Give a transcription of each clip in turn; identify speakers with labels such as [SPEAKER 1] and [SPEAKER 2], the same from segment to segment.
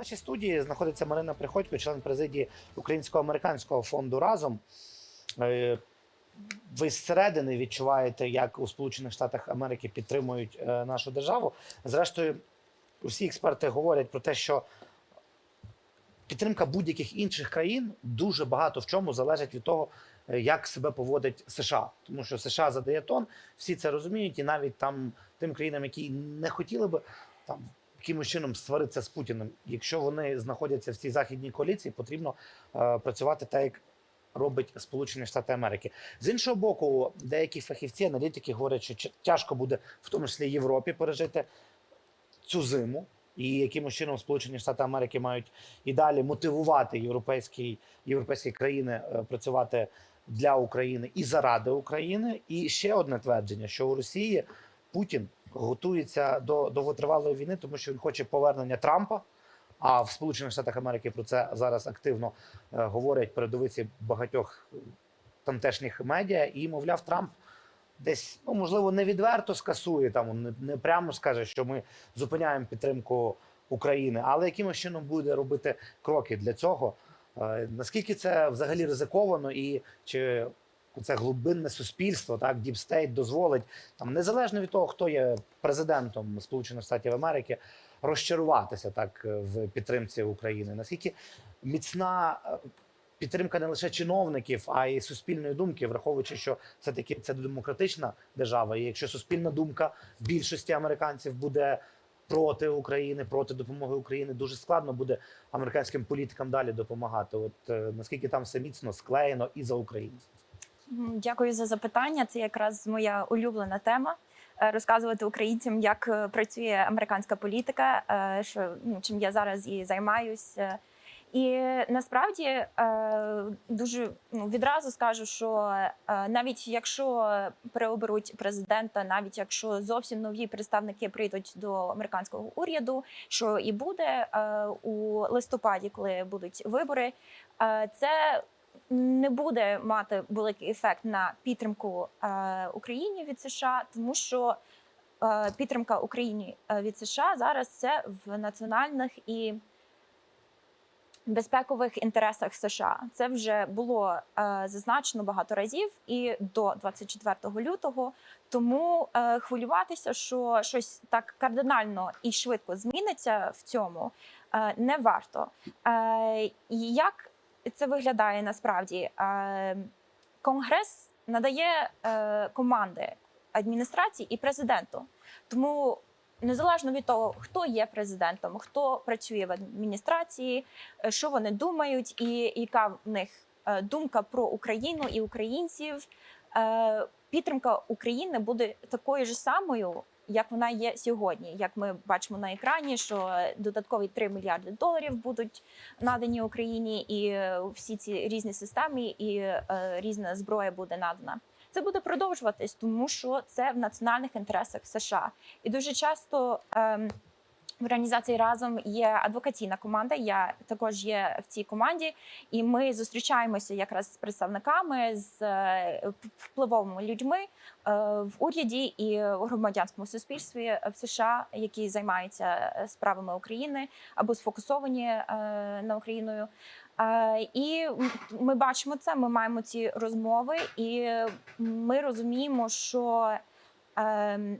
[SPEAKER 1] нашій студії знаходиться Марина Приходько, член президії Українсько-американського фонду разом. Е, Ви зсередини відчуваєте, як у Сполучених Штатах Америки підтримують е, нашу державу. Зрештою, усі експерти говорять про те, що підтримка будь-яких інших країн дуже багато в чому залежить від того, е, як себе поводить США. Тому що США задає тон, всі це розуміють, і навіть там тим країнам, які не хотіли би там якимось чином сваритися з Путіним. Якщо вони знаходяться в цій західній коаліції, потрібно е, працювати так, як робить Сполучені Штати Америки. З іншого боку, деякі фахівці, аналітики говорять, що тяжко буде в тому числі Європі пережити цю зиму. І якимось чином Сполучені Штати Америки мають і далі мотивувати європейські, європейські країни е, працювати для України і заради України. І ще одне твердження: що у Росії Путін готується до довготривалої війни, тому що він хоче повернення Трампа. А в Сполучених Штатах Америки про це зараз активно е, говорять передовиці багатьох тамтешніх медіа. І, мовляв, Трамп десь, ну можливо, не відверто скасує там, не, не прямо скаже, що ми зупиняємо підтримку України, але якимось чином буде робити кроки для цього. Е, Наскільки це взагалі ризиковано, і чи це глибинне суспільство, так Діпстейт дозволить там незалежно від того, хто є президентом Сполучених Штатів Америки, розчаруватися так в підтримці України? Наскільки міцна е, підтримка не лише чиновників, а й суспільної думки, враховуючи, що це таки це демократична держава, і якщо суспільна думка більшості американців буде проти України, проти допомоги України, дуже складно буде американським політикам далі допомагати. От е, наскільки там все міцно склеєно і за українців.
[SPEAKER 2] Дякую за запитання. Це якраз моя улюблена тема. е, Розказувати українцям, як е, працює американська політика, е, що ну, чим я зараз і займаюся. І насправді дуже ну, відразу скажу, що навіть якщо переоберуть президента, навіть якщо зовсім нові представники прийдуть до американського уряду, що і буде у листопаді, коли будуть вибори, це не буде мати великий ефект на підтримку е, Україні від США, тому що е, підтримка Україні е, від США зараз це в національних і безпекових інтересах США. Це вже було зазначено багато разів і до 24 лютого. Тому хвилюватися, що щось так кардинально і швидко зміниться в цьому, не варто. Як це виглядає насправді? Конгрес надає е, команди адміністрації і президенту. Тому незалежно від того, хто є президентом, хто працює в адміністрації, е, що вони думають, і яка в них е, думка про Україну і українців, підтримка України буде такою ж самою. Як вона є сьогодні, як ми бачимо на екрані, що додаткові 3 мільярди доларів будуть надані Україні, і е, всі ці різні системи і е, різна зброя буде надана. Це буде продовжуватись, тому що це в національних інтересах США. І дуже часто ем, в організації разом є адвокаційна команда. Я також є в цій команді, і ми зустрічаємося якраз з представниками з е, впливовими людьми е, в уряді і в громадянському суспільстві в США, які займаються е, справами України або сфокусовані на Україною. І ми бачимо це. Ми маємо ці розмови, і ми розуміємо, що ем,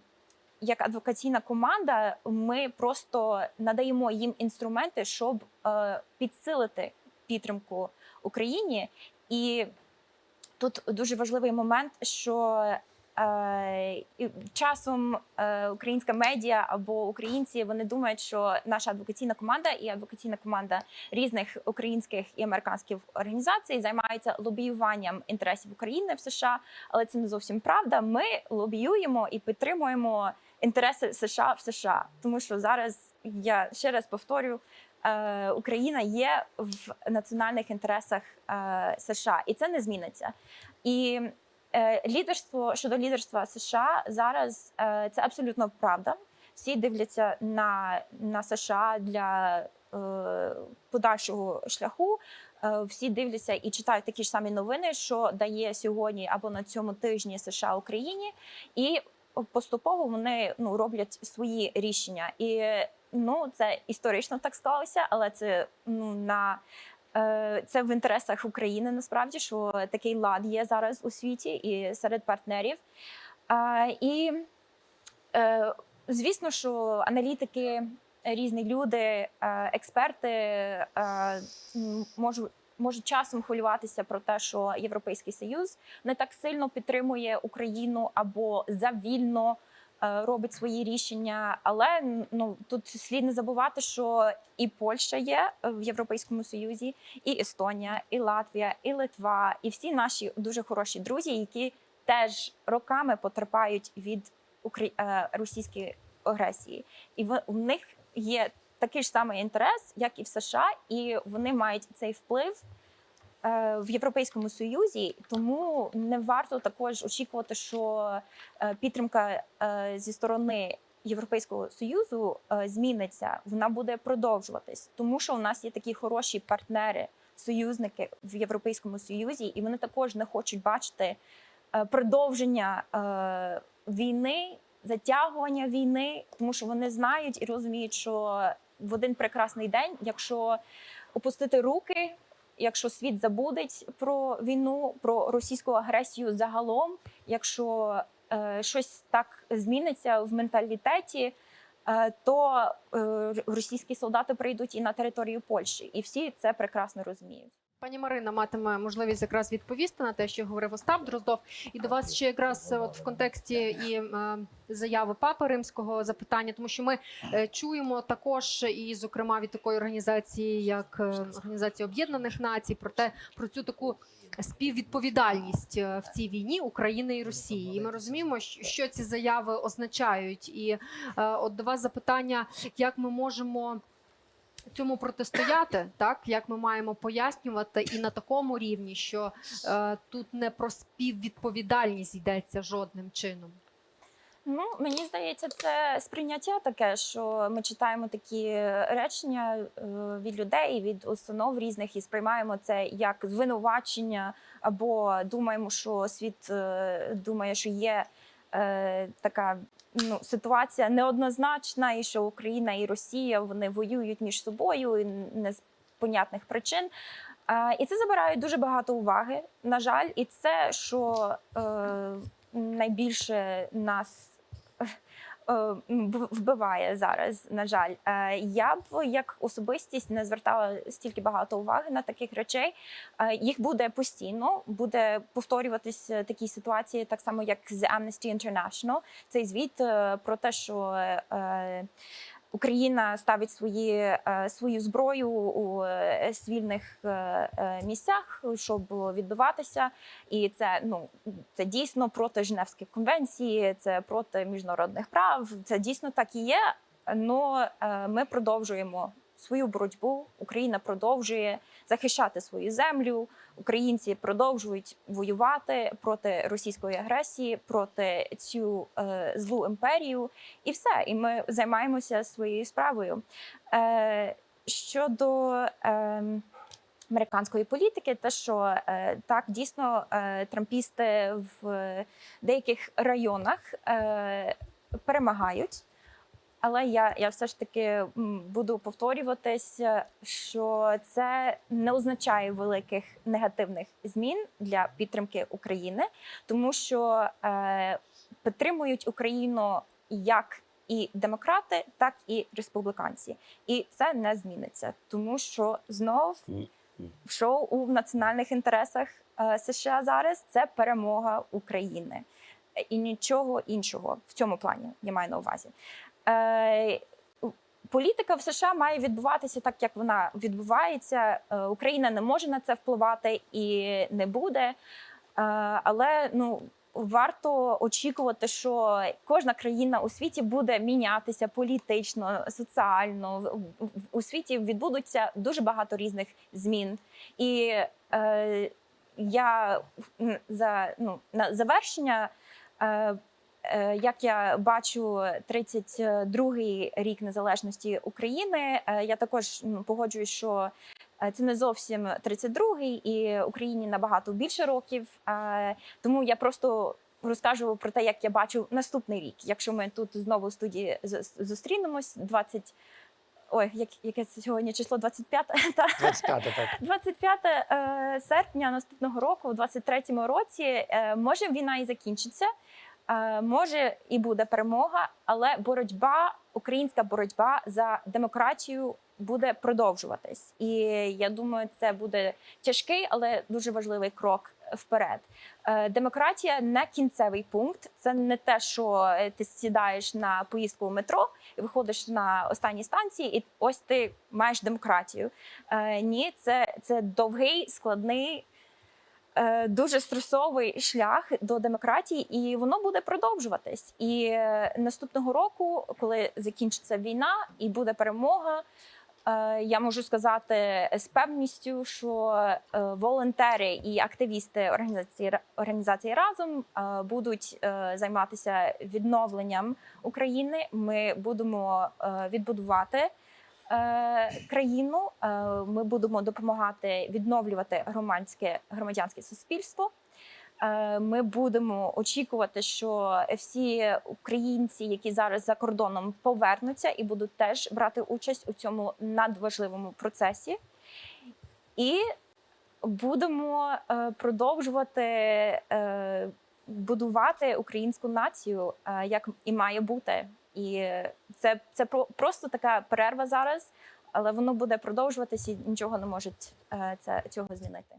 [SPEAKER 2] як адвокаційна команда, ми просто надаємо їм інструменти, щоб е, підсилити підтримку Україні. І тут дуже важливий момент, що часом е, українська медіа або українці вони думають, що наша адвокаційна команда і адвокаційна команда різних українських і американських організацій займаються лобіюванням інтересів України в США, але це не зовсім правда. Ми лобіюємо і підтримуємо інтереси США в США, тому що зараз я ще раз повторю. е, Україна є в національних інтересах е, США, і це не зміниться. І е, лідерство щодо лідерства США зараз е, це абсолютно правда. Всі дивляться на, на США для е, подальшого шляху. Е, всі дивляться і читають такі ж самі новини, що дає сьогодні або на цьому тижні США Україні, і поступово вони ну роблять свої рішення. І ну це історично так склалося, але це ну на е, це в інтересах України насправді, що такий лад є зараз у світі і серед партнерів. Е, і е, звісно, що аналітики, різні люди, е, експерти е, можуть. Можуть часом хвилюватися про те, що Європейський Союз не так сильно підтримує Україну або завільно е, робить свої рішення. Але ну тут слід не забувати, що і Польща є в Європейському Союзі, і Естонія, і Латвія, і Литва, і всі наші дуже хороші друзі, які теж роками потерпають від е, російської агресії, і в, них є такий ж самий інтерес, як і в США, і вони мають цей вплив е, в Європейському Союзі. Тому не варто також очікувати, що е, підтримка е, зі сторони Європейського союзу е, зміниться. Вона буде продовжуватись, тому що у нас є такі хороші партнери, союзники в Європейському Союзі, і вони також не хочуть бачити е, продовження е, війни, затягування війни, тому що вони знають і розуміють, що в один прекрасний день, якщо опустити руки, якщо світ забудеть про війну, про російську агресію загалом, якщо е, щось так зміниться в менталітеті. е, То е, російські солдати прийдуть і на територію Польщі, і всі це прекрасно розуміють.
[SPEAKER 3] Пані Марина матиме можливість якраз відповісти на те, що говорив Остап Дроздов. І до вас ще якраз е, от в контексті і е, заяви Папи Римського запитання, тому що ми е, чуємо також, і зокрема від такої організації, як Організація Об'єднаних Націй, про те про цю таку співвідповідальність в цій війні України і Росії. І ми розуміємо, що ці заяви означають. І от до вас запитання, як ми можемо цьому протистояти, так як ми маємо пояснювати і на такому рівні, що е, тут не про співвідповідальність йдеться жодним чином.
[SPEAKER 2] Ну мені здається, це сприйняття таке, що ми читаємо такі речення е, від людей, від установ різних і сприймаємо це як звинувачення, або думаємо, що світ е, думає, що є е, така ну, ситуація неоднозначна, і що Україна і Росія вони воюють між собою і не з понятних причин. Е, і це забирає дуже багато уваги, на жаль, і це, що е, найбільше нас вбиває зараз. На жаль, Е, я б як особистість не звертала стільки багато уваги на таких речей. Е, Їх буде постійно, буде повторюватись е, такі ситуації, так само як з Amnesty International. Цей звіт е, про те, що е, Україна ставить свої, е, свою зброю у е, свільних е, місцях, щоб відбиватися. І це ну це дійсно проти Женевських конвенцій, це проти міжнародних прав. Це дійсно так і є. Но е, ми продовжуємо свою боротьбу. Україна продовжує захищати свою землю. Українці продовжують воювати проти російської агресії, проти цю е, злу імперію, і все. І ми займаємося своєю справою. Е, щодо е, американської політики, те, що е, так дійсно е, трампісти в деяких районах е, перемагають. Але я, я все ж таки буду повторюватись, що це не означає великих негативних змін для підтримки України, тому що е, підтримують Україну як і демократи, так і республіканці, і це не зміниться, тому що знов що у національних інтересах е, США зараз це перемога України. Е, і нічого іншого в цьому плані я маю на увазі. Е, Політика в США має відбуватися так, як вона відбувається. Е, Україна не може на це впливати і не буде. Е, Але ну варто очікувати, що кожна країна у світі буде мінятися політично, соціально. У світі відбудуться дуже багато різних змін. І е, я за ну на завершення. Е, Як я бачу 32-й рік незалежності України, е, я також погоджуюсь, що е, це не зовсім 32-й, і Україні набагато більше років. Тому я просто розкажу про те, як я бачу наступний рік. Якщо ми тут знову в студії зустрінемось 20 ой, як, яке сьогодні число 25 та
[SPEAKER 1] 25 так.
[SPEAKER 2] 25 серпня наступного року, у 23-му році, може війна і закінчиться, може і буде перемога, але боротьба, українська боротьба за демократію буде продовжуватись. І я думаю, це буде тяжкий, але дуже важливий крок вперед. Е, Демократія не кінцевий пункт. Це не те, що е, ти сідаєш на поїздку у метро і виходиш на останній станції, і ось ти маєш демократію. Е, ні, це, це довгий, складний, е, дуже стресовий шлях до демократії, і воно буде продовжуватись. І е, наступного року, коли закінчиться війна і буде перемога. е, Я можу сказати з певністю, що е, волонтери і активісти організації організації разом е, будуть е, займатися відновленням України. Ми будемо е, відбудувати е, країну. Е, Ми будемо допомагати відновлювати громадське громадянське суспільство. Е, Ми будемо очікувати, що всі українці, які зараз за кордоном, повернуться і будуть теж брати участь у цьому надважливому процесі. І будемо е, продовжувати е, будувати українську націю, е, як і має бути. І це, це про- просто така перерва зараз, але воно буде продовжуватися і нічого не може е, це, цього змінити.